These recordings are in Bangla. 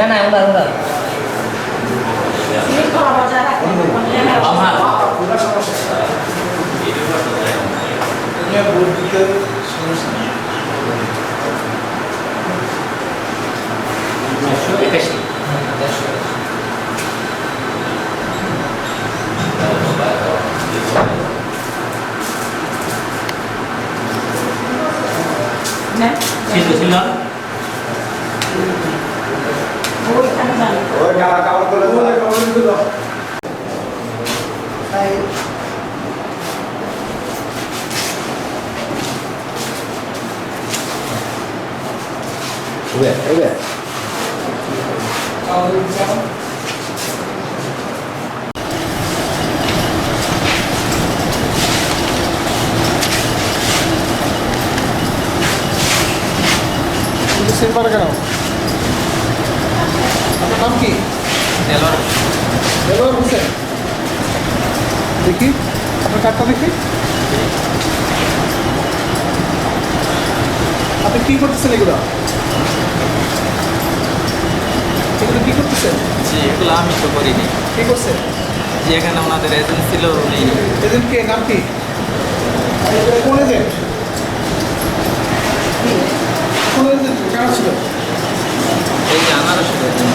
না না ওনার ওনার আমার একাশি ছিল ছিল 왜? 왜? কিন্তু সিল পারে কেন আপনার নাম কি দেলোয়ার হোসেন। দেখি আপনার কার্ডটা দেখি। আপনি কি করতেছেন এগুলো? এগুলো কি করতেছেন? জি এগুলো আমি তো করিনি। কি করছেন? যে এখানে ওনাদের এজেন্ট ছিল উনি এজেন্ট কে নাম কি? কোন এজেন্ট কোন এজেন্ট কারা ছিল? এই যে আনারসের এজেন্ট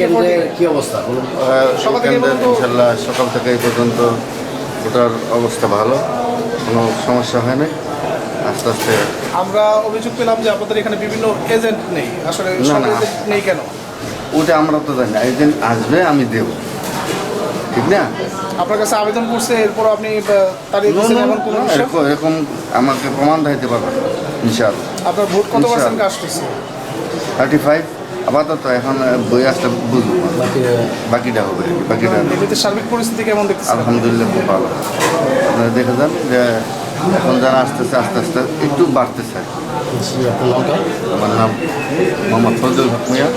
কেন্দ্রের কি অবস্থা? কেন্দ্রের ইনশাল্লাহ সকাল থেকে এই পর্যন্ত ওটার অবস্থা ভালো। কোনো সমস্যা হয় না আস্তে আস্তে আমরা অভিযোগ পেলাম যে আপনাদের এখানে বিভিন্ন এজেন্ট নেই। আসলে না, না। নেই কেন? ওটা আমরা তো জানি না। একদিন আসবে আমি দেব। ঠিক না? আপনার কাছে আবেদন করছে এরপর আপনি আহ, তাড়িয়ে No, এমন কোনো এরকম এরকম আমাকে প্রমাণ দিতে পারবে ইনশাল্লাহ আপনার ভোট কত পার্সেন্ট কাজ করছে থার্টি ফাইভ আপাতত এখন বই আসতে বুঝব। বাকিটা হবে বাকিটা সার্বিক পরিস্থিতি কেমন দেখতেছেন আলহামদুলিল্লাহ খুব ভালো। আপনারা দেখে যান যে এখন যারা আসতেছে আস্তে আস্তে একটু বাড়তেছে আমার নাম মোহাম্মদ ফজল হক মিয়া।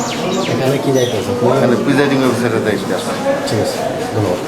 এখানে কি দায়িত্ব আছে? এখানে প্রিজাইডিং অফিসারের দায়িত্বে আছে। ঠিক আছে ধন্যবাদ।